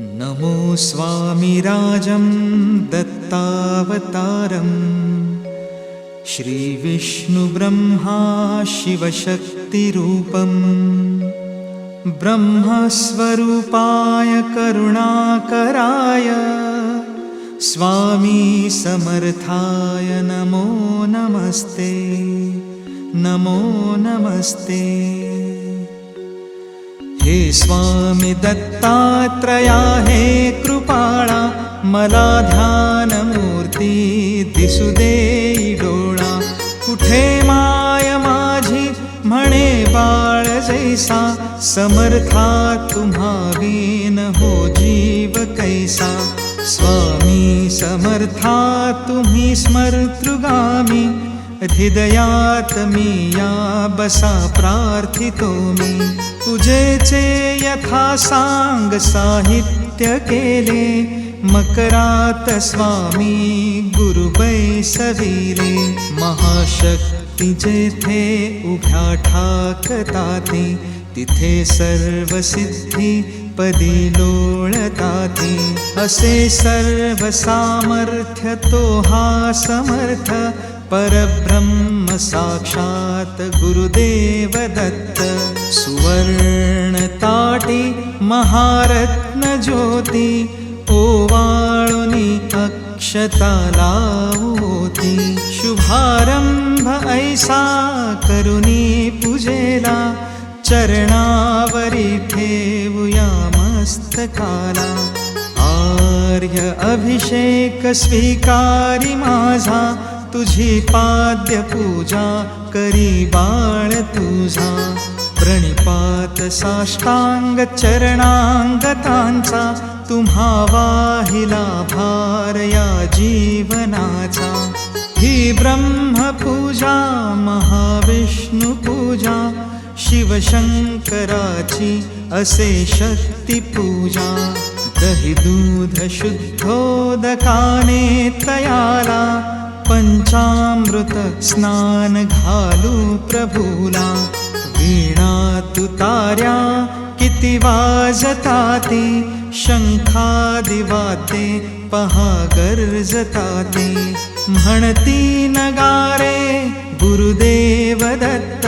नमो स्वामिराजं दत्तावतारम् श्रीविष्णुब्रह्मा शिवशक्तिरूपम् ब्रह्मस्वरूपाय करुणाकराय। स्वामी समर्थाय नमो नमस्ते। नमो नमस्ते हे स्वामी दत्तात्रया हे कृपाळा मला ध्यानमूर्ती दिसू दे डोळा कुठे माय माझी म्हणे बाळ जैसा समर्था विन हो जीव कैसा. स्वामी समर्था तुम्ही स्मर्तृगामी हृदयात्मीया बसा प्रार्थितो मे। पूजेचे यथा सांग साहित्य साङ्गसाहित्यकेले मकरात स्वामी गुरुबै सवीरे महाशक्ति जेथे उभ्या ठाकता ते तिथे सर्व सिद्धि पदी लोळताते। असे सर्वसामर्थ्य तो हा समर्थ। परब्रह्म साक्षात् गुरुदेव दत्त सुवर्णताटी महारत्न ज्योती ओवाळुनी अक्षता लावोती शुभारंभ ऐसा करुणी पूजेला चरणावरी ठेवूया मस्तकाला। आर्य अभिषेक स्वीकारी माझा तुझी पाद्य पूजा करी बाळ तुझा. प्रणिपात साष्टांग चरणांगतांचा तुम्हा वाहिला भार या जीवनाचा. ही ब्रह्मपूजा, महाविष्णू पूजा, शिवशंकराची असे शक्तिपूजा दही दूध शुद्धोदकाने तयाला पञ्चामृत स्नान घालू प्रभूला। वीणा तुतार्या किती वाजताते शङ्खादिवाते पहा गर्जताते। म्हणती नगारे गुरुदेव दत्त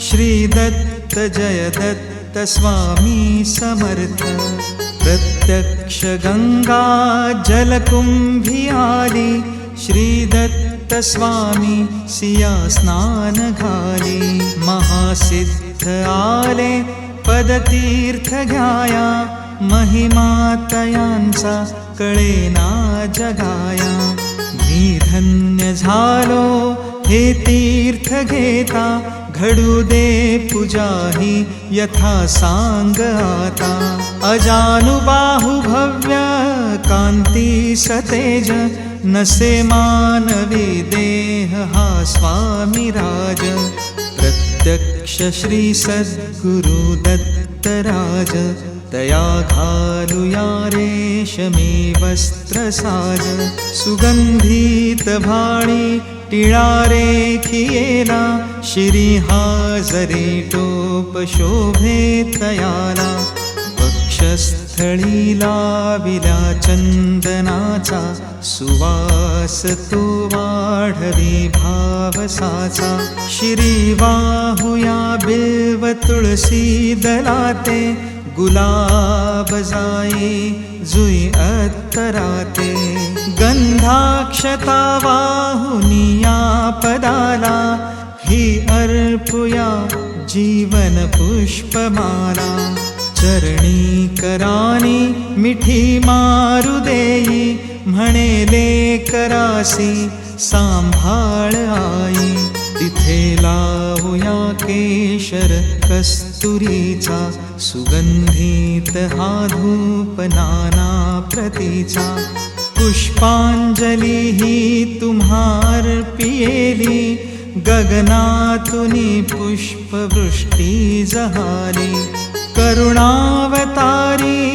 श्रीदत्त जय दत्त स्वामी समर्थ। प्रत्यक्ष गङ्गा जलकुम्भी आली श्रीदत्त स्वामी सिया स्नान घाली महासिद्ध आले पदतीर्थ तयांचा कळेना जगाया। मी धन्य झालो हे तीर्थ घेता घडू दे पूजा ही यथा सांग आता। अजानुबाहु भव्य कांती सतेज नसे मानवी देह हा स्वामी राज। प्रत्यक्ष श्री सद्गुरु दत्तराज तया घालुया रेशमी वस्त्रसाज सुगंधित भाणी टिळारे खियेला श्री हाजरे टोप शोभे तयाला। वक्षस्थळी लाविला चंदनाचा सुवास तो वाढवी भावसाचा। श्री वाहुया बिल्व तुळसी दलाते गुलाब जाई जुई अत्तराते। गंधाक्षता वाहुनिया पदाला ही अर्पुया जीवन पुष्पमाला चरणी करानी मिठी मारु देई म्हणेले करासी आई। तिथे लावूया केशर कस्तुरीचा। सुगंधित हा धूप नाना प्रतीचा। पुष्पांजली ही तुम्हार पियेली। गगनातुनी पुष्पवृष्टी जहाली करुणावतारी,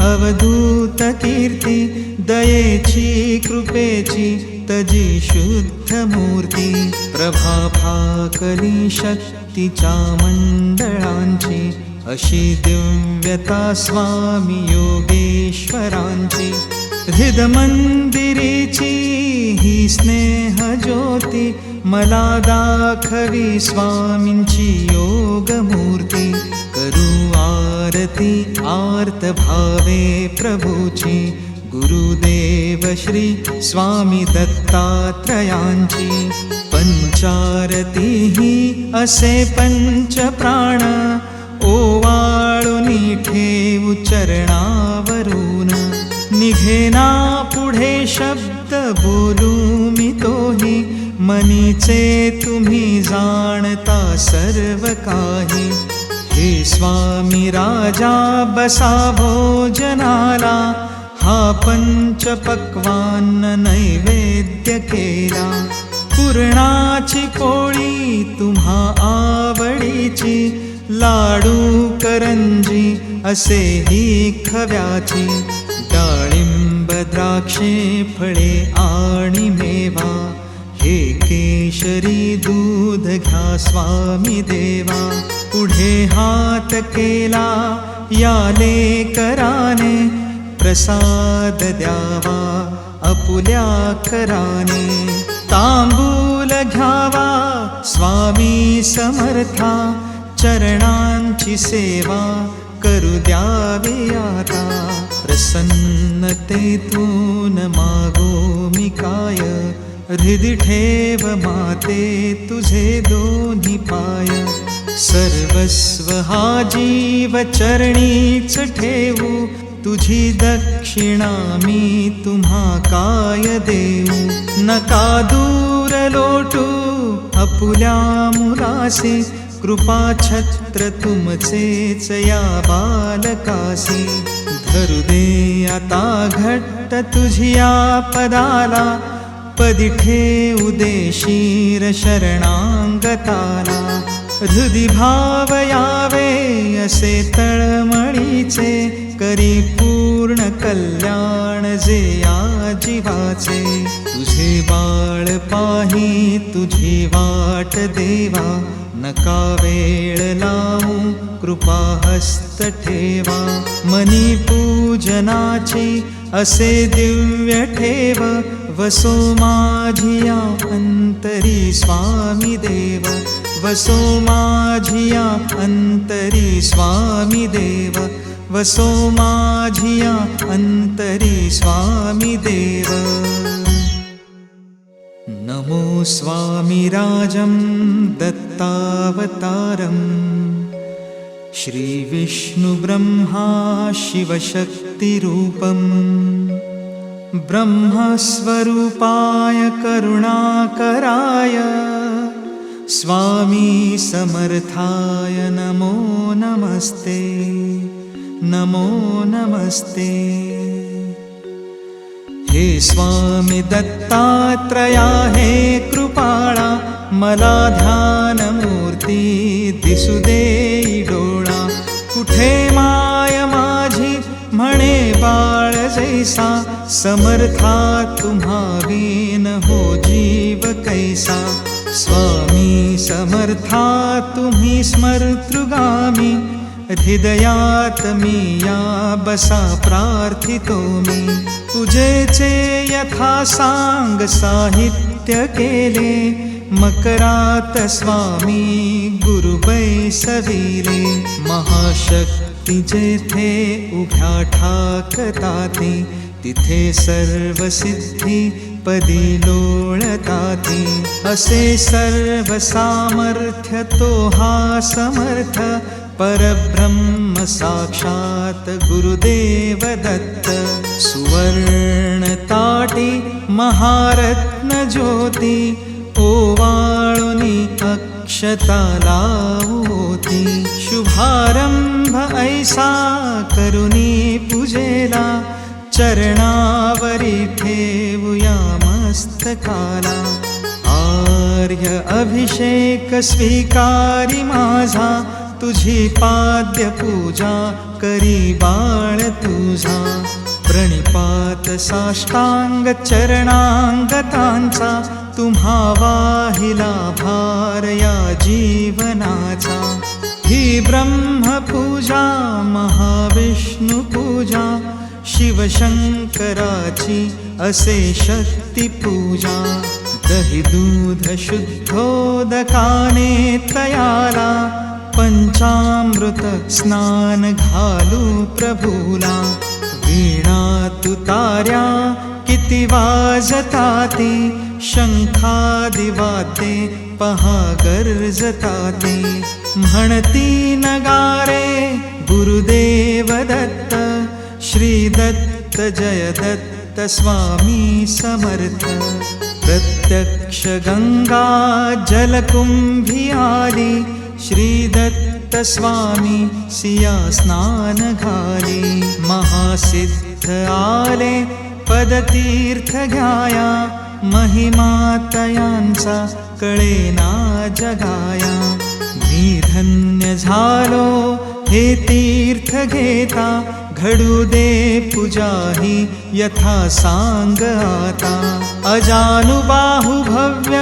अवधूत कीर्ती, दयेची, कृपेची, तजी शुद्धमूर्ती प्रभाभाकली शक्ति चामंडलांची अशी दिव्यता स्वामी योगेश्वरांची. हृद मंदिरीची ही स्नेह ज्योति, मला दाखवी स्वामिञ्ची योगमूर्ती. करू आरती आर्त भावे प्रभूची गुरुदेव श्री स्वामी दत्तात्रयांची पंचारती ही असे पंच प्राण ओवाळुनी ठेवू चरणावरून निघेना पुढे शब्द बोलू मी तोही मनीचे तुम्ही जाणता सर्व काही. हे स्वामी राजा बसा भोजनाला हा पंचपक्वान्न नैवेद्य केला. पूर्णाची पोळी तुम्हा आवडीची लाडू करंजी असे ही खव्याची. डाळिंब द्राक्षे फळे आणि मेवा हे केशरी दूध घ्या स्वामी देवा पुढे हात केला याले कराने प्रसाद द्यावा, अपुल्या कराने। तांबूल घ्यावा, स्वामी समर्था, चरणांची सेवा करू द्यावे आता। प्रसन्नतेतून मागो मी काय हृदि ठेव माते तुझे दोन्ही पाय। सर्वस्व हा जीव चरणीच ठेवू. तुझी दक्षिणा मी तुम्हा काय देऊ. नका दूर लोटू अपुल्या मुलासे. कृपा छत्र तुमचेच या बालकासी. धरू दे आता घट्ट तुझिया पदाला पदिठे उदेशीर शरणांगताला. हृदि भाव यावे असे तळमळीचे करी पूर्ण कल्याण जे या जीवाचे. तुझे बाळ पाही तुझी वाट देवा नका वेळ लावू कृपा हस्त ठेवा. मनी पूजनाची असे दिव्य ठेव वसो माझिया अंतरी स्वामी देव। वसो माझिया अंतरी स्वामी देव। वसो माझिया अंतरी स्वामी देव। नमो स्वामिराजं दत्तावतारम्। श्रीविष्णुब्रह्मा शिवशक्तिरूपम् ब्रह्मस्वरूपाय करुणाकराय स्वामी समर्थाय नमो नमस्ते नमो नमस्ते। हे स्वामी दत्तात्रया हे कृपाळा मला ध्यानमूर्ती दिसू जैसा समर्था तुम्हा विन हो जीव कैसा। स्वामी समर्था तुम्ही स्मर्तृगामी हृदयात मी या बसा प्रार्थितो मी। तुझेचे यथा सांग साहित्य केले मकरात स्वामी गुरु बैसविले महाशक्ती तिजे थे उभ्या ठाकताते तिथे सर्वसिद्धी पदी लोळताते असे सर्वसामर्थ्य तो हा समर्थ। परब्रह्म साक्षात गुरुदेव दत्त। सुवर्णताटी महारत्नज्योति ओ अक्षता लावोती। शुभारंभ ऐसा करुणी पूजेला। चरणावरी ठेवूया मस्तकाला। आर्य अभिषेक स्वीकारी माझा। तुझी पाद्य पूजा करी बाळ तुझा। प्रणिपात साष्टांग चरणांगतांचा तुम्हा वाहिला भार या जीवनाचा ही ब्रह्मपूजा महाविष्णू पूजा शिवशङ्कराची असे शक्तिपूजा। दहि दूध शुद्धोदकाने तयाला पञ्चामृत स्नान घालू प्रभूला। वीणा तुतार्या किती वाजताती शङ्खादिवाते पहा गर्जताती म्हणती नगारे गुरुदेव दत्त श्रीदत्त जय दत्त स्वामी समर्थ। प्रत्यक्ष गङ्गा जलकुम्भी आली श्रीदत्त स्वामी सिया स्नान घाली महासिद्ध आले पदतीर्थ घ्याया महिमा तयांचा कळेना जगाया। मी धन्य झालो, हे तीर्थ घेता। घडू दे पूजाही, यथा सांग आता। अजानुबाहु भव्य,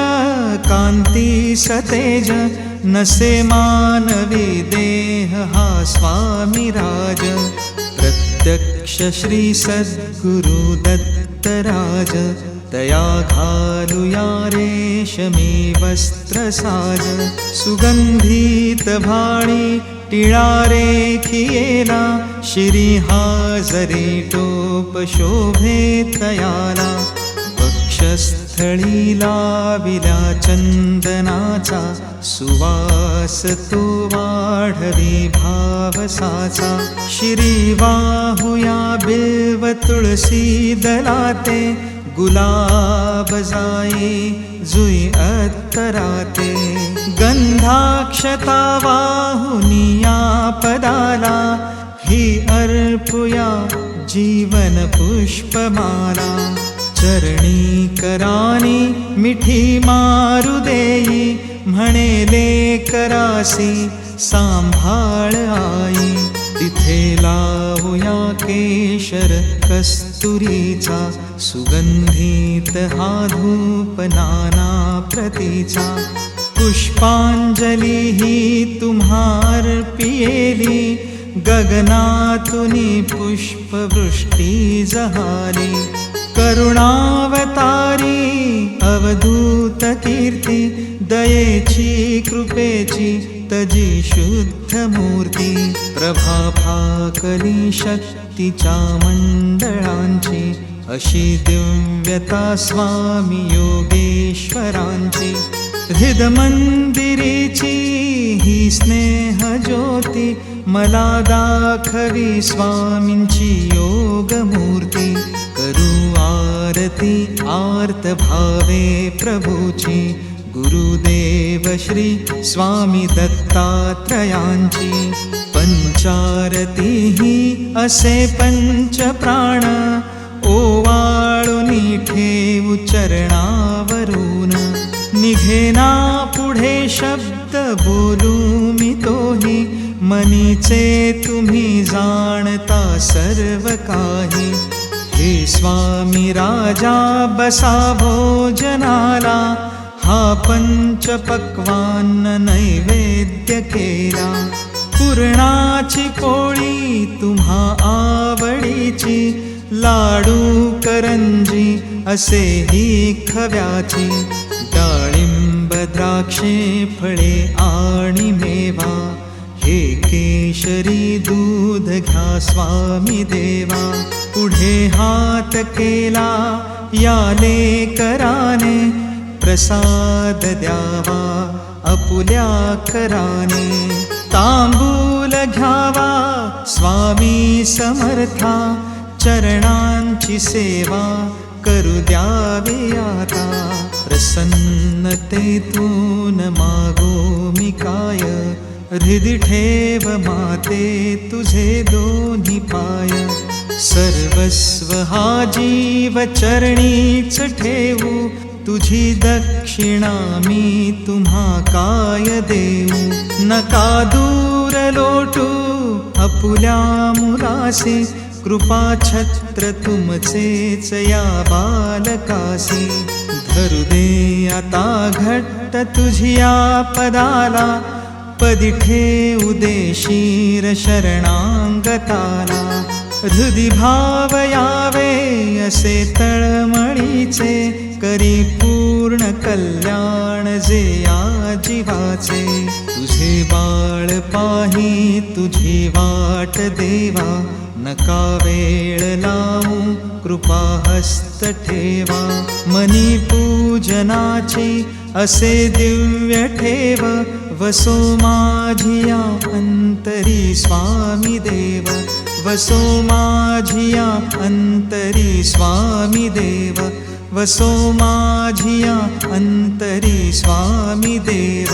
कांती सतेज। नसे मानवी देह, हा स्वामी राज। प्रत्यक्ष श्री सद्गुरु दत्तराज। दया घालुया रेशमी वस्त्रसाज सुगंधित भाणी टिळारे खियेला श्री हाजरी टोप शोभे तयाला वक्षस्थळी लाविला चंदनाचा सुवास तो वाढवी भावसाचा श्री वाहुया बिल्व तुळसी दलाते गुलाब जाई जुई अत्तराते। गन्धाक्षता वाहुनिया पदाला हि अर्पुया जीवन पुष्पमाला मिठी मारु देई म्हणेले करासी सांभाळ आई तिथे लावूया केशर कस्तुरीचा सुगंधित हा धूप नाना प्रतीचा. पुष्पांजली ही तुम्हार पियेली, गगनातुनी पुष्पवृष्टी जहाली. करुणावतारी, अवधूत कीर्ती, दयेची, कृपेची, तजी शुद्ध मूर्ती. प्रभा फाकली शक्तीच्या मंडळांची अशी दिव्यता स्वामी योगेश्वरांची हृदमंदिरीची ही स्नेह ज्योती मला दाखवी स्वामींची योगमूर्ती करू आरती आर्त भावे प्रभूची गुरुदेव श्री स्वामी दत्तात्रयांची पंचारती असे पंच प्राण ओवाळुनी ठेवू चरणावरून निघेना पुढे शब्द बोलू मी तोही। मनीचे तुम्ही जाणता सर्व काही। हे स्वामी राजा बसा भोजनाला। हा पंचपक्वान्न नैवेद्य केला। पुरणाची पोळी तुम्हा आवडीची लाडू करंजी असे ही खव्याची डाळिंब द्राक्षे फळे आणि मेवा हे केशरी दूध घ्या स्वामी देवा. पुढे हात केला याले कराने प्रसाद द्यावा अपुल्या कराने तांबूल घ्यावा स्वामी समर्था चरणांची सेवा करू द्यावे आता. प्रसन्नतेतून मागो मी काय? हृदि ठेव माते तुझे दोन्ही पाय. सर्वस्व हा जीव ठेवू तुझी दक्षिणा मी तुम्हा काय देऊ? नका दूर लोटू अपुल्या मुलासे कृपा छत्र तुमचेच या बालकासी धरू दे आता घट्ट तुझिया पदाला. पदी ठेऊ दे शीर शरणांगताला. हृदि भाव यावे असे तळमळीचे. करी पूर्ण कल्याण जे आजीवाचे तुझे बाळ पाही, तुझी वाट देवा। नका वेळ लावू, कृपा हस्त ठेवा। मनी पूजनाची असे दिव्य ठेव। वसो माझिया अंतरी स्वामी देव। वसो माझिया अंतरी स्वामी देव। वसो माझिया अंतरी स्वामी देव